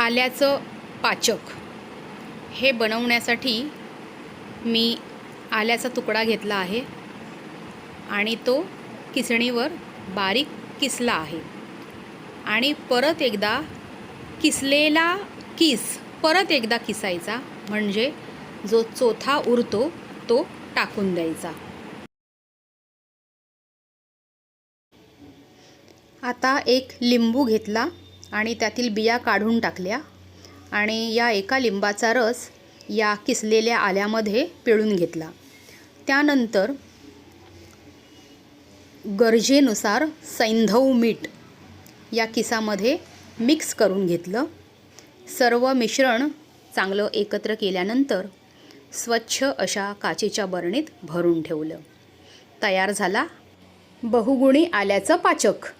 आल्याचं पाचक. हे बनवण्यासाठी मी आल्याचा तुकडा घेतला आहे आणि तो किसणीवर बारीक किसला आहे. आणि परत एकदा किसलेला किस परत एकदा किसायचा म्हणजे जो चोथा उरतो तो टाकून द्यायचा. आता एक लिंबू घेतला. आणि त्यातील बिया काढून टाकल्या आणि या एका लिंबाचा रस या किसलेल्या आल्यामध्ये पिळून घेतला. त्यानंतर गरजेनुसार सैंधव मीठ या किसामध्ये मिक्स करून घेतलं. सर्व मिश्रण चांगलं एकत्र केल्यानंतर स्वच्छ अशा काचेच्या बरणीत भरून ठेवलं. तयार झाला बहुगुणी आल्याचं पाचक.